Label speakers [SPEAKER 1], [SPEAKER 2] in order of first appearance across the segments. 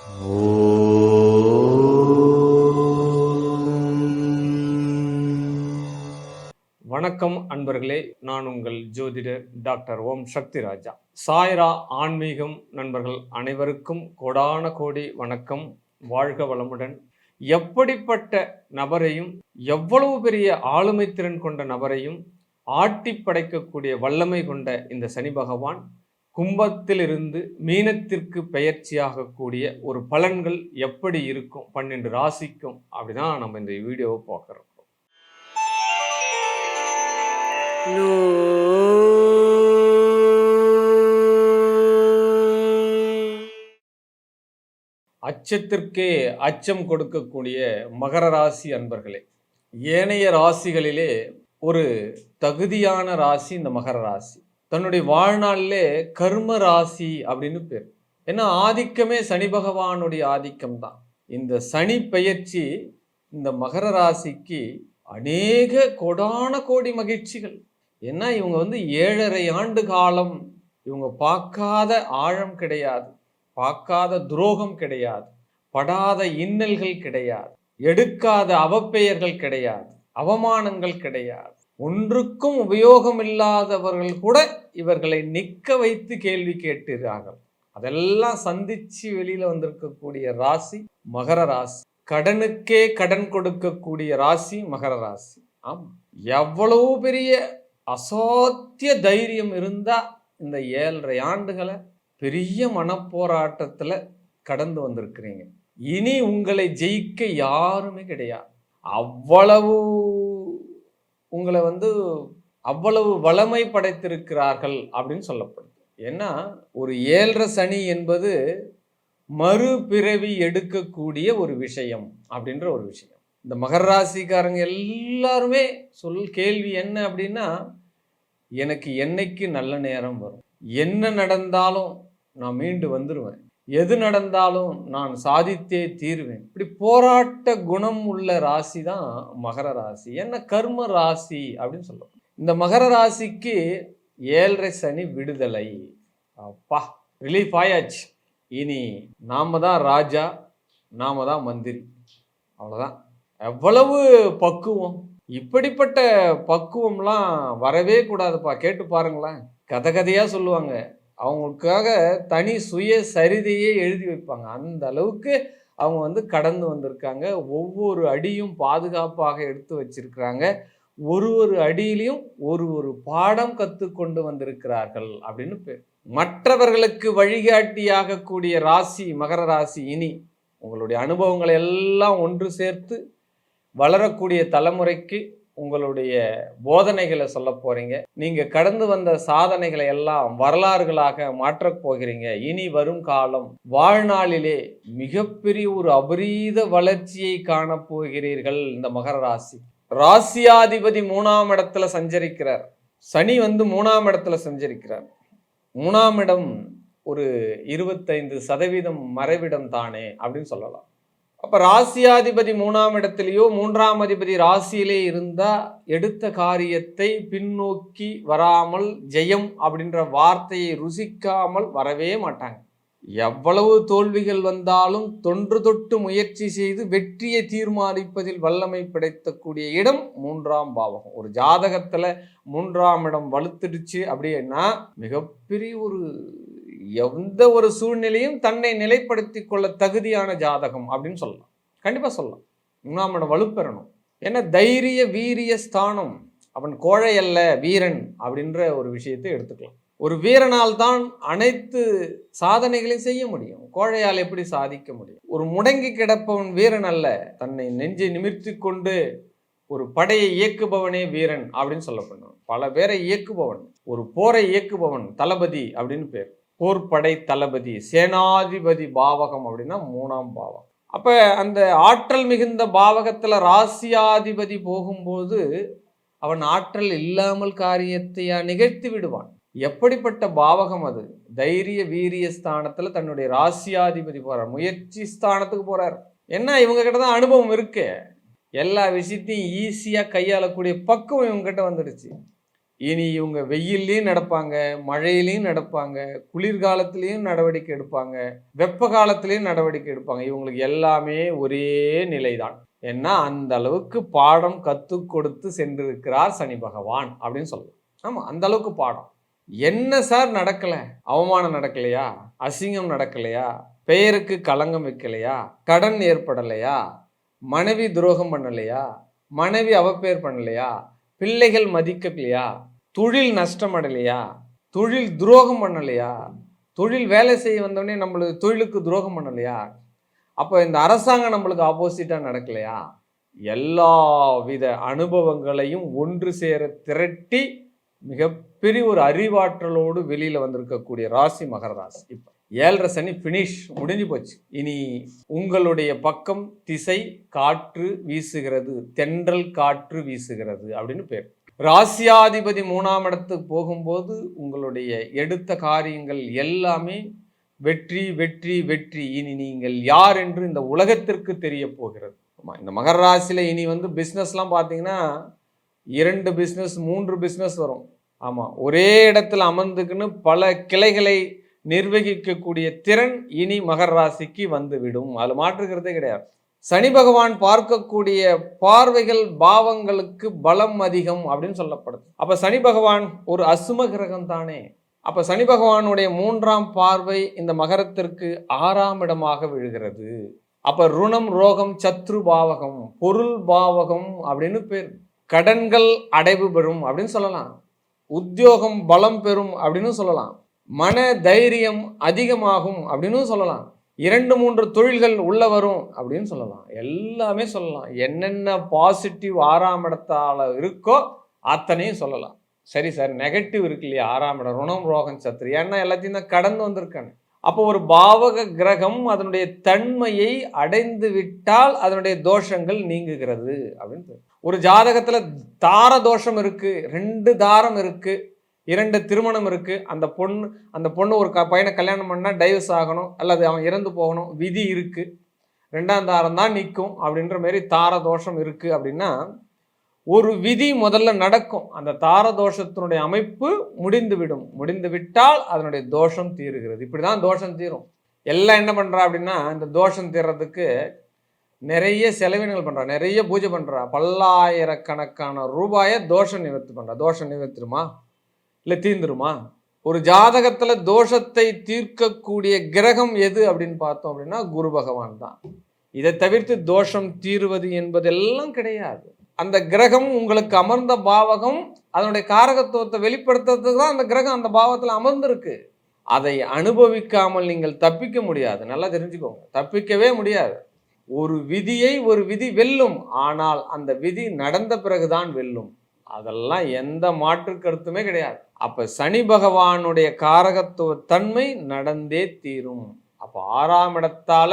[SPEAKER 1] வணக்கம் அன்பர்களே நான் உங்கள் ஜோதிடர் டாக்டர் ஓம் சக்தி ராஜா. சாய்ரா ஆன்மீகம் நண்பர்கள் அனைவருக்கும் கோடான கோடி வணக்கம். வாழ்க வளமுடன். எப்படிப்பட்ட நபரையும் எவ்வளவு பெரிய ஆளுமை திறன் கொண்ட நபரையும் ஆட்டி படைக்கக்கூடிய வல்லமை கொண்ட இந்த சனி பகவான் கும்பத்திலிருந்து மீனத்திற்கு பெயர்ச்சியாகக்கூடிய ஒரு பலன்கள் எப்படி இருக்கும்? பன்னெண்டு ராசிக்கும் அப்படிதான் நம்ம இந்த வீடியோவை பார்க்குறோம். அச்சத்திற்கே அச்சம் கொடுக்கக்கூடிய மகர ராசி அன்பர்களே ஏனைய ராசிகளிலே ஒரு தகுதியான ராசி இந்த மகர ராசி. தன்னுடைய வாழ்நாளிலே கர்ம ராசி அப்படின்னு பேர். ஏன்னா ஆதிக்கமே சனி பகவானுடைய ஆதிக்கம் தான் இந்த சனி பெயர்ச்சி இந்த மகர ராசிக்கு அநேக கொடான கோடி மகிழ்ச்சிகள். ஏன்னா இவங்க வந்து ஏழரை ஆண்டு காலம் இவங்க பார்க்காத ஆழம் கிடையாது. பார்க்காத துரோகம் கிடையாது. படாத இன்னல்கள் கிடையாது. எடுக்காத அவப்பெயர்கள் கிடையாது. அவமானங்கள் கிடையாது. ஒன்றுக்கும் உபயோகம் இல்லாதவர்கள் கூட இவர்களை நிற்க வைத்து கேள்வி கேட்டிருக்கிறார்கள் அதெல்லாம் சந்திச்சு வெளியில வந்திருக்கக்கூடிய ராசி மகர ராசி. கடனுக்கே கடன் கொடுக்கக்கூடிய ராசி மகர ராசி. ஆமா. எவ்வளவு பெரிய அசாத்திய தைரியம் இருந்தா இந்த ஏழரை ஆண்டுகளை பெரிய மனப்போராட்டத்தில் கடந்து வந்திருக்கிறீங்க. இனி உங்களை ஜெயிக்க யாருமே கிடையாது. அவ்வளவு உங்களை வந்து அவ்வளவு வளமை படைத்திருக்கிறார்கள் அப்படின்னு சொல்லப்படுது ஏன்னா ஒரு ஏழரை சனி என்பது மறுபிறவி எடுக்கக்கூடிய ஒரு விஷயம் அப்படின்ற ஒரு விஷயம். இந்த மகர ராசிக்காரங்க எல்லாருமே சொல் கேள்வி என்ன அப்படின்னா எனக்கு என்னைக்கு நல்ல நேரம் வரும்? என்ன நடந்தாலும் நான் மீண்டு வந்துடுவேன் எது நடந்தாலும் நான் சாதித்தே தீருவேன். இப்படி போராட்ட குணம் உள்ள ராசி தான் மகர ராசி. என்ன கர்ம ராசி அப்படின்னு சொல்லுவோம் இந்த மகர ராசிக்கு ஏழரை சனி விடுதலை. அப்பா ரிலீஃப் ஆயாச்சு. இனி நாம தான் ராஜா நாம தான் மந்திரி. அவ்வளோதான் எவ்வளவு பக்குவம். இப்படிப்பட்ட பக்குவம்லாம் வரவே கூடாதுப்பா. கேட்டு பாருங்களேன். கதை கதையாக சொல்லுவாங்க. அவங்களுக்காக தனி சுய சரிதையே எழுதி வைப்பாங்க. அந்த அளவுக்கு அவங்க வந்து கடந்து வந்திருக்காங்க. ஒவ்வொரு அடியும் பாதுகாப்பாக எடுத்து வச்சிருக்கிறாங்க. ஒரு ஒரு அடியிலையும் ஒரு ஒரு பாடம் கற்றுக்கொண்டு வந்திருக்கிறார்கள் அப்படின்னு பேர். மற்றவர்களுக்கு வழிகாட்டியாக கூடிய ராசி மகர ராசி இனி உங்களுடைய அனுபவங்களை எல்லாம் ஒன்று சேர்த்து வளரக்கூடிய தலைமுறைக்கு உங்களுடைய போதனைகளை சொல்ல போறீங்க. நீங்க கடந்து வந்த சாதனைகளை எல்லாம் வரலாறுகளாக மாற்றப் போகிறீங்க. இனி வரும் காலம் வாழ்நாளிலே மிகப்பெரிய ஒரு அபரீத வளர்ச்சியை காணப்போகிறீர்கள் இந்த மகர ராசி. ராசியாதிபதி மூணாம் இடத்துல சஞ்சரிக்கிறார். சனி வந்து மூணாம் இடத்துல சஞ்சரிக்கிறார். மூணாம் இடம் ஒரு இருபத்தைந்து சதவீதம் மறைவிடம் தானே அப்படின்னு சொல்லலாம். அப்போ ராசியாதிபதி மூணாம் இடத்துலையோ மூன்றாம் அதிபதி ராசியிலே இருந்தால் எடுத்த காரியத்தை பின்னோக்கி வராமல் ஜெயம் அப்படின்ற வார்த்தையை ருசிக்காமல் வரவே மாட்டாங்க. எவ்வளவு தோல்விகள் வந்தாலும் தொன்று தொட்டு முயற்சி செய்து வெற்றியை தீர்மானிப்பதில் வல்லமை படைத்தக்கூடிய இடம் மூன்றாம் பாவகம். ஒரு ஜாதகத்தில் மூன்றாம் இடம் வலுத்துடுச்சு அப்படின்னா மிகப்பெரிய ஒரு எந்த ஒரு சூழ்நிலையும் தன்னை நிலைப்படுத்தி கொள்ள தகுதியான ஜாதகம் அப்படின்னு சொல்லலாம். கண்டிப்பாக சொல்லலாம். மூணாம் வலுப்பெறணும். ஏன்னா தைரிய வீரிய ஸ்தானம். அவன் கோழை அல்ல வீரன் அப்படின்ற ஒரு விஷயத்தை எடுத்துக்கலாம். ஒரு வீரனால் தான் அனைத்து சாதனைகளையும் செய்ய முடியும். கோழையால் எப்படி சாதிக்க முடியும்? ஒரு முடங்கி கிடப்பவன் வீரன் அல்ல. தன்னை நெஞ்சை நிமிர்த்தி கொண்டு ஒரு படையை இயக்குபவனே வீரன் அப்படின்னு சொல்லப்படணும். பல பேரை இயக்குபவன். ஒரு போரை இயக்குபவன் தளபதி அப்படின்னு பேர். போர்படை தளபதி சேனாதிபதி பாவகம் அப்படின்னா மூணாம் பாவகம். அப்போ அந்த ஆற்றல் மிகுந்த பாவகத்தில் ராசியாதிபதி போகும்போது அவன் ஆற்றல் இல்லாமல் காரியத்தை நிகழ்த்தி விடுவான். எப்படிப்பட்ட பாவகம் அது? தைரிய வீரிய ஸ்தானத்தில் தன்னுடைய ராசியாதிபதி போகிறார் முயற்சி ஸ்தானத்துக்கு போகிறார் என்ன இவங்க கிட்ட தான் அனுபவம் இருக்கு. எல்லா விஷயத்தையும் ஈஸியாக கையாளக்கூடிய பக்குவம் இவங்ககிட்ட வந்துடுச்சு. இனி இவங்க வெயில்லையும் நடப்பாங்க மழையிலையும் நடப்பாங்க குளிர்காலத்திலையும் நடவடிக்கை எடுப்பாங்க வெப்ப காலத்திலையும் நடவடிக்கை எடுப்பாங்க. இவங்களுக்கு எல்லாமே ஒரே நிலைதான். ஏன்னா அந்த அளவுக்கு பாடம் கற்றுக் கொடுத்து சென்றிருக்கிறார் சனி பகவான் அப்படின்னு சொல்லலாம். ஆமாம் அந்த அளவுக்கு பாடம். என்ன சார் நடக்கலை? அவமானம் நடக்கலையா? அசிங்கம் நடக்கலையா? பெயருக்கு களங்கம் வைக்கலையா? கடன் ஏற்படலையா? மனைவி துரோகம் பண்ணலையா? மனைவி அவப்பேர் பண்ணலையா? பிள்ளைகள் மதிக்கலையா? தொழில் நஷ்டம் அடலையா தொழில் துரோகம் பண்ணலையா? தொழில் வேலை செய்ய வந்தோடனே நம்மளுக்கு தொழிலுக்கு துரோகம் பண்ணலையா? அப்போ இந்த அரசாங்கம் நம்மளுக்கு ஆப்போசிட்டாக நடக்கலையா? எல்லா வித அனுபவங்களையும் ஒன்று சேர திரட்டி மிகப்பெரிய ஒரு அறிவாற்றலோடு வெளியில் வந்திருக்கக்கூடிய ராசி மகர ராசி. இப்போ ஏழரை சனி ஃபினிஷ் முடிஞ்சு போச்சு. இனி உங்களுடைய பக்கம் திசை காற்று வீசுகிறது தென்றல் காற்று வீசுகிறது அப்படின்னு பேர். ராசியாதிபதி மூணாம் இடத்துக்கு போகும்போது உங்களுடைய எடுத்த காரியங்கள் எல்லாமே வெற்றி வெற்றி வெற்றி. இனி நீங்கள் யார் என்று இந்த உலகத்திற்கு தெரிய போகிறது. ஆமாம் இந்த மகர ராசியில் இனி வந்து பிஸ்னஸ்லாம் பார்த்தீங்கன்னா இரண்டு பிஸ்னஸ் மூன்று பிஸ்னஸ் வரும். ஆமாம் ஒரே இடத்துல அமர்ந்துக்குன்னு பல கிளைகளை நிர்வகிக்கக்கூடிய திறன் இனி மகர ராசிக்கு வந்துவிடும் அது மாற்றுக்கிறதே கிடையாது. சனி பகவான் பார்க்கக்கூடிய பார்வைகள் பாவங்களுக்கு பலம் அதிகம் அப்படின்னு சொல்லப்படுது. அப்ப சனி பகவான் ஒரு அசும கிரகம் தானே. அப்ப சனி பகவானுடைய மூன்றாம் பார்வை இந்த மகரத்திற்கு ஆறாம் இடமாக விழுகிறது. அப்ப ருணம் ரோகம் சத்ரு பாவகம் பொருள் பாவகம் அப்படின்னு பேர் கடன்கள் அடைவு பெறும் அப்படின்னு சொல்லலாம். உத்தியோகம் பலம் பெறும் அப்படின்னு சொல்லலாம். மன தைரியம் அதிகமாகும் அப்படின்னு சொல்லலாம். இரண்டு மூன்று தொழில்கள் உள்ள வரும் அப்படின்னு சொல்லலாம். எல்லாமே சொல்லலாம். என்னென்ன பாசிட்டிவ் ஆறாம் இடத்தால் இருக்கோ அத்தனையும் சொல்லலாம். சரி சார் நெகட்டிவ் இருக்கு இல்லையா? ஆறாம் இடம் ருணம் ரோகம் சத்ரு. ஏன்னா எல்லாத்தையும் தான் கடந்து வந்திருக்கானு. அப்போ ஒரு பாவக கிரகம் அதனுடைய தன்மையை அடைந்து விட்டால் அதனுடைய தோஷங்கள் நீங்குகிறது அப்படின்னு ஒரு ஜாதகத்தில் தார தோஷம் இருக்குது ரெண்டு தாரம் இருக்குது இரண்டு திருமணம் இருக்குது அந்த பொண்ணு அந்த பொண்ணு ஒரு க பையனை கல்யாணம் பண்ணால் டைவர்ஸ் ஆகணும். அல்லது அவன் இறந்து போகணும். விதி இருக்குது ரெண்டாம் தாரம் தான் நிற்கும் அப்படின்ற மாரி தார தோஷம் இருக்குது அப்படின்னா ஒரு விதி முதல்ல நடக்கும். அந்த தார தோஷத்தினுடைய அமைப்பு முடிந்துவிடும். முடிந்து விட்டால் அதனுடைய தோஷம் தீருகிறது. இப்படி தான் தோஷம் தீரும். எல்லாம் என்ன பண்ணுறா அப்படின்னா இந்த தோஷம் தீர்றதுக்கு நிறைய செலவினங்கள் பண்ணுறா நிறைய பூஜை பண்ணுறா பல்லாயிரக்கணக்கான ரூபாயை தோஷம் நிவர்த்தி பண்ணுறா தோஷம் நிவர்த்திடுமா? இல்லை தீர்ந்துருமா? ஒரு ஜாதகத்துல தோஷத்தை தீர்க்கக்கூடிய கிரகம் எது அப்படின்னு பார்த்தோம் அப்படின்னா குரு பகவான் தான். இதை தவிர்த்து தோஷம் தீர்வது என்பதெல்லாம் கிடையாது. அந்த கிரகம் உங்களுக்கு அமர்ந்த பாவகம் அதனுடைய காரகத்துவத்தை வெளிப்படுத்துறதுக்கு தான் அந்த கிரகம் அந்த பாவத்தில் அமர்ந்திருக்கு. அதை அனுபவிக்காமல் நீங்கள் தப்பிக்க முடியாது. நல்லா தெரிஞ்சுக்கோங்க. தப்பிக்கவே முடியாது. ஒரு விதியை ஒரு விதி வெல்லும். ஆனால் அந்த விதி நடந்த பிறகுதான் வெல்லும். அதெல்லாம் எந்த மாற்று கருத்துமே கிடையாது. அப்போ சனி பகவானுடைய காரகத்துவ தன்மை நடந்தே தீரும். அப்போ ஆறாம் இடத்தால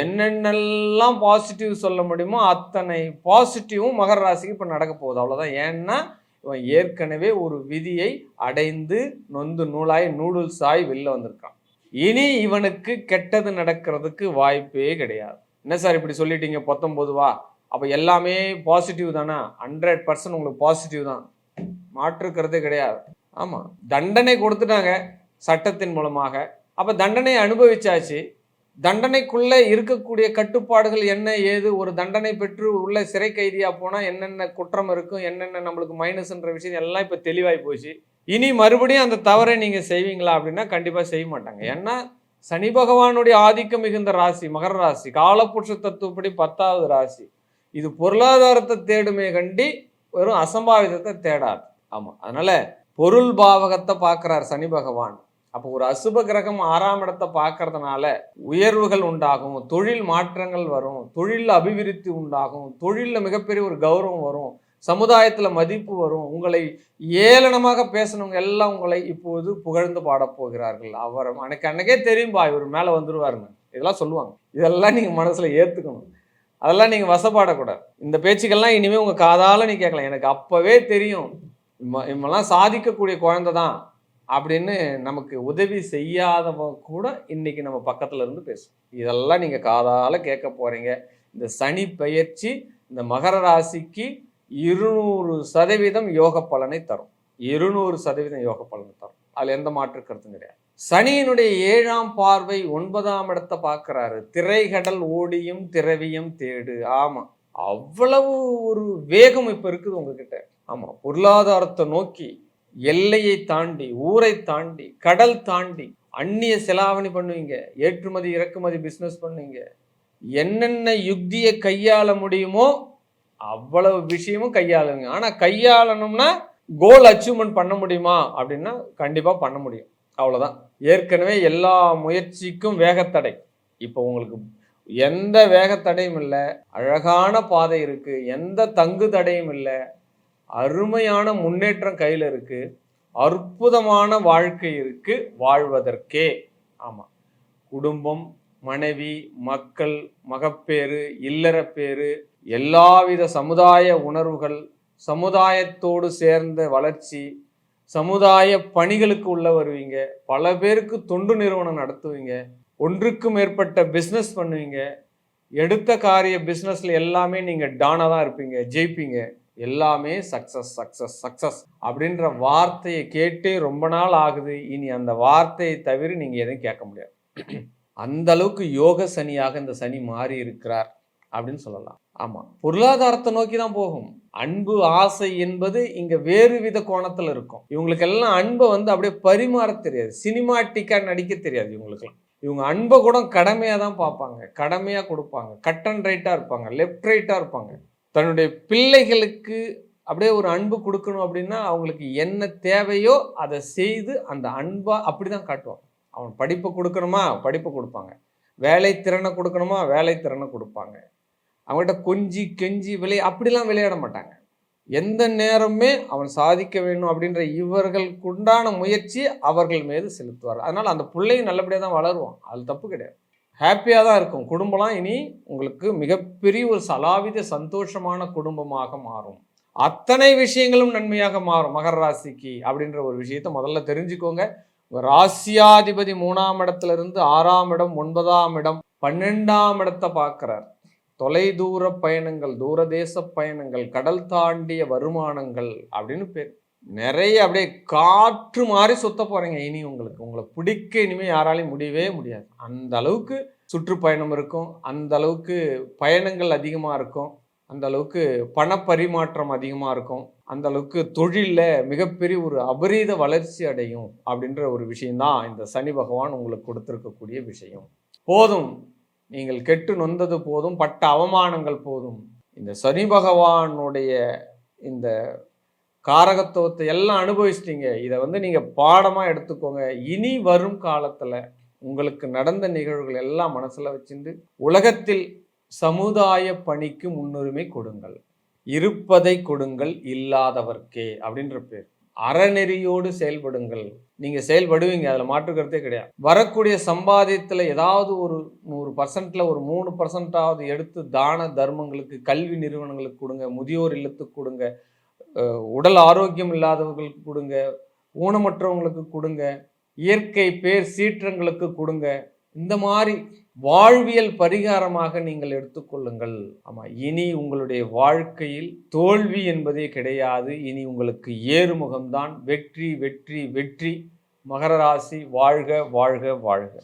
[SPEAKER 1] என்னென்னலாம் பாசிட்டிவ் சொல்ல முடியுமோ அத்தனை பாசிட்டிவும் மகர ராசிக்கு இப்போ நடக்க போகுது. அவ்வளோதான் ஏன்னா இவன் ஏற்கனவே ஒரு விதியை அடைந்து நொந்து நூலாய் நூடுல்ஸ் ஆய் வெளில வந்திருக்கான். இனி இவனுக்கு கெட்டது நடக்கிறதுக்கு வாய்ப்பே கிடையாது. என்ன சார் இப்படி சொல்லிட்டீங்க? பத்தொம்போதுவா அப்போ எல்லாமே பாசிட்டிவ் தானே? ஹண்ட்ரட் பர்சன்ட் உங்களுக்கு பாசிட்டிவ் தான். மாற்றுக்கிறதே கிடையாது. ஆமாம் தண்டனை கொடுத்துட்டாங்க சட்டத்தின் மூலமாக. அப்போ தண்டனை அனுபவிச்சாச்சு. தண்டனைக்குள்ளே இருக்கக்கூடிய கட்டுப்பாடுகள் என்ன ஏது ஒரு தண்டனை பெற்று உள்ள சிறை கைதியாக போனால் என்னென்ன குற்றம் இருக்கும் என்னென்ன நம்மளுக்கு மைனஸ்ன்ற விஷயம் எல்லாம் இப்போ தெளிவாகி போச்சு. இனி மறுபடியும் அந்த தவறை நீங்கள் செய்வீங்களா அப்படின்னா கண்டிப்பாக செய்ய மாட்டாங்க. ஏன்னா சனி பகவானுடைய ஆதிக்கம் மிகுந்த ராசி மகர ராசி காலப்புருஷ தத்துவப்படி பத்தாவது ராசி. இது பொருளாதாரத்தை தேடுமே கண்டி வெறும் அசம்பாவிதத்தை தேடாது. ஆமாம் அதனால் பொருள் பாவகத்தை பார்க்குறார் சனி பகவான். அப்போ ஒரு அசுப கிரகம் ஆறாம் இடத்தை பார்க்கறதுனால உயர்வுகள் உண்டாகும் தொழில் மாற்றங்கள் வரும் தொழிலில் அபிவிருத்தி உண்டாகும் தொழிலில் மிகப்பெரிய ஒரு கௌரவம் வரும் சமுதாயத்தில் மதிப்பு வரும் உங்களை ஏளனமாக பேசினவங்க எல்லாம் உங்களை இப்போது புகழ்ந்து பாடப்போகிறார்கள் அவர் அன்னைக்கு அன்னைக்கே தெரியும்பா இவர் மேலே வந்துடுவாருங்க இதெல்லாம் சொல்லுவாங்க. இதெல்லாம் நீங்கள் மனசில் ஏற்றுக்கணும் அதெல்லாம் நீங்கள் வசப்பாடக்கூடாது. இந்த பேச்சுக்கள்லாம் இனிமேல் உங்கள் காதால் நீ கேட்கலாம். எனக்கு அப்போவே தெரியும். இம்ம இம்மெல்லாம் சாதிக்கக்கூடிய குழந்தை தான் அப்படின்னு நமக்கு உதவி செய்யாதவங்க கூட இன்னைக்கு நம்ம பக்கத்துல இருந்து பேசும் இதெல்லாம் நீங்க காதால கேட்க போறீங்க. இந்த சனி பயிற்சி இந்த மகர ராசிக்கு இருநூறு சதவீதம் யோக பலனை தரும். இருநூறு சதவீதம் யோக பலனை தரும். அதுல எந்த மாற்று கருத்தும் கிடையாது. சனியினுடைய ஏழாம் பார்வை ஒன்பதாம் இடத்தை பார்க்குறாரு. திரைகடல் ஓடியும் திரவியும் தேடு. ஆமாம் அவ்வளவு ஒரு வேகம் இப்ப இருக்குது உங்ககிட்ட. ஆமா பொருளாதாரத்தை நோக்கி எல்லையை தாண்டி ஊரை தாண்டி கடல் தாண்டி அந்நிய செலாவணி பண்ணுவீங்க ஏற்றுமதி இறக்குமதி பிஸ்னஸ் பண்ணுவீங்க. என்னென்ன யுக்தியை கையாள முடியுமோ அவ்வளவு விஷயமும் கையாளுங்க ஆனா கையாளணும்னா கோல் அச்சீவ்மெண்ட் பண்ண முடியுமா? அப்படின்னா கண்டிப்பா பண்ண முடியும். அவ்வளோதான் ஏற்கனவே எல்லா முயற்சிக்கும் வேகத்தடை. இப்போ உங்களுக்கு எந்த வேகத்தடையும் இல்லை அழகான பாதை இருக்கு எந்த தங்கு தடையும் இல்லை அருமையான முன்னேற்றம் கையில் இருக்கு அற்புதமான வாழ்க்கை இருக்கு வாழ்வதற்கே. ஆமாம் குடும்பம் மனைவி மக்கள் மகப்பேறு இல்லறப்பேறு எல்லாவித சமுதாய உணர்வுகள் சமுதாயத்தோடு சேர்ந்த வளர்ச்சி சமுதாய பணிகளுக்கு உள்ள வருவீங்க பல பேருக்கு தொண்டு நிறுவனம் நடத்துவீங்க ஒன்றுக்கு மேற்பட்ட பிஸ்னஸ் பண்ணுவீங்க. எடுத்த காரிய பிஸ்னஸில் எல்லாமே நீங்கள் டானாக தான் இருப்பீங்க ஜெயிப்பீங்க. எல்லாமே சக்ஸஸ் சக்ஸஸ் சக்ஸஸ் அப்படின்ற வார்த்தையை கேட்டே ரொம்ப நாள் ஆகுது. இனி அந்த வார்த்தையை தவிர நீங்கள் எதையும் கேட்க முடியாது. அந்த அளவுக்கு யோக சனியாக இந்த சனி மாறி இருக்கிறார் அப்படின்னு சொல்லலாம். ஆமாம் பொருளாதாரத்தை நோக்கி தான் போகும். அன்பு ஆசை என்பது இங்கே வேறு வித கோணத்தில் இருக்கும். இவங்களுக்கு எல்லாம் அன்பை வந்து அப்படியே பரிமாற தெரியாது. சினிமாட்டிக்காக நடிக்க தெரியாது இவங்களுக்கெல்லாம். இவங்க அன்பை கூட கடமையாக தான் பார்ப்பாங்க. கடமையாக கொடுப்பாங்க. கட் அண்ட் இருப்பாங்க. லெஃப்ட் ரைட்டாக இருப்பாங்க. தன்னுடைய பிள்ளைகளுக்கு அப்படியே ஒரு அன்பு கொடுக்கணும் அப்படின்னா அவங்களுக்கு என்ன தேவையோ அதை செய்து அந்த அன்பா அப்படிதான் காட்டுவாங்க. அவன் படிப்பை கொடுக்கணுமா? படிப்பை கொடுப்பாங்க. வேலை திறனை கொடுக்கணுமா? வேலை திறனை கொடுப்பாங்க. அவங்ககிட்ட கொஞ்சி கெஞ்சி விளை அப்படிலாம் விளையாட மாட்டாங்க. எந்த நேரமே அவன் சாதிக்க வேணும் அப்படின்ற இவர்களுக்கு உண்டான முயற்சி அவர்கள் மீது செலுத்துவார். அதனால் அந்த பிள்ளையும் நல்லபடியாக தான் வளருவான். அது தப்பு கிடையாது. ஹாப்பியாக தான் இருக்கும். குடும்பம்லாம் இனி உங்களுக்கு மிகப்பெரிய ஒரு சலாவித சந்தோஷமான குடும்பமாக மாறும். அத்தனை விஷயங்களும் நன்மையாக மாறும். மகர ராசிக்கு அப்படின்ற ஒரு விஷயத்த முதல்ல தெரிஞ்சுக்கோங்க. ராசியாதிபதி மூணாம் இடத்துல இருந்து ஆறாம் இடம் ஒன்பதாம் இடம் பன்னெண்டாம் இடத்தை பார்க்குறார். தொலைதூர பயணங்கள் தூரதேச பயணங்கள் கடல் தாண்டிய வருமானங்கள் அப்படின்னு பேர் நிறைய அப்படியே காற்று மாதிரி சுத்த போகிறீங்க இனி உங்களுக்கு உங்களை பிடிக்க இனிமேல் யாராலையும் முடியவே முடியாது. அந்த அளவுக்கு சுற்றுப்பயணம் இருக்கும். அந்த அளவுக்கு பயணங்கள் அதிகமாக இருக்கும். அந்த அளவுக்கு பணப்பரிமாற்றம் அதிகமாக இருக்கும். அந்த அளவுக்கு தொழிலில் மிகப்பெரிய ஒரு அபரீத வளர்ச்சி அடையும் அப்படின்ற ஒரு விஷயம்தான் இந்த சனி பகவான் உங்களுக்கு கொடுத்துருக்கக்கூடிய விஷயம். போதும். நீங்கள் கெட்டு நொந்தது போதும் பட்ட அவமானங்கள் போதும். இந்த சனி பகவானுடைய இந்த காரகத்துவத்தை எல்லாம் அனுபவிச்சிட்டீங்க. இதை வந்து நீங்கள் பாடமாக எடுத்துக்கோங்க. இனி வரும் காலத்தில் உங்களுக்கு நடந்த நிகழ்வுகள் எல்லாம் மனசில் வச்சுட்டு உலகத்தில் சமுதாய பணிக்கு முன்னுரிமை கொடுங்கள். இருப்பதை கொடுங்கள் இல்லாதவர்க்கே அப்படின்ற பேர். அறநெறியோடு செயல்படுங்கள். நீங்கள் செயல்படுவீங்க அதில் மாற்றுக்கிறதே கிடையாது. வரக்கூடிய சம்பாதியத்தில் ஏதாவது ஒரு நூறு பர்சன்ட்டில் ஒரு மூணு பர்சன்டாவது எடுத்து தான தர்மங்களுக்கு கல்வி நிறுவனங்களுக்கு கொடுங்க முதியோர் இல்லத்துக்கு கொடுங்க உடல் ஆரோக்கியம் இல்லாதவர்களுக்கு கொடுங்க ஊனமற்றவங்களுக்கு கொடுங்க இயற்கை பேர் சீற்றங்களுக்கு கொடுங்க இந்த மாதிரி வாழ்வியல் பரிகாரமாக நீங்கள் எடுத்துக்கொள்ளுங்கள். ஆமா இனி உங்களுடைய வாழ்க்கையில் தோல்வி என்பதே கிடையாது. இனி உங்களுக்கு ஏறுமுகம்தான். வெற்றி வெற்றி வெற்றி. மகர ராசி வாழ்க வாழ்க வாழ்க.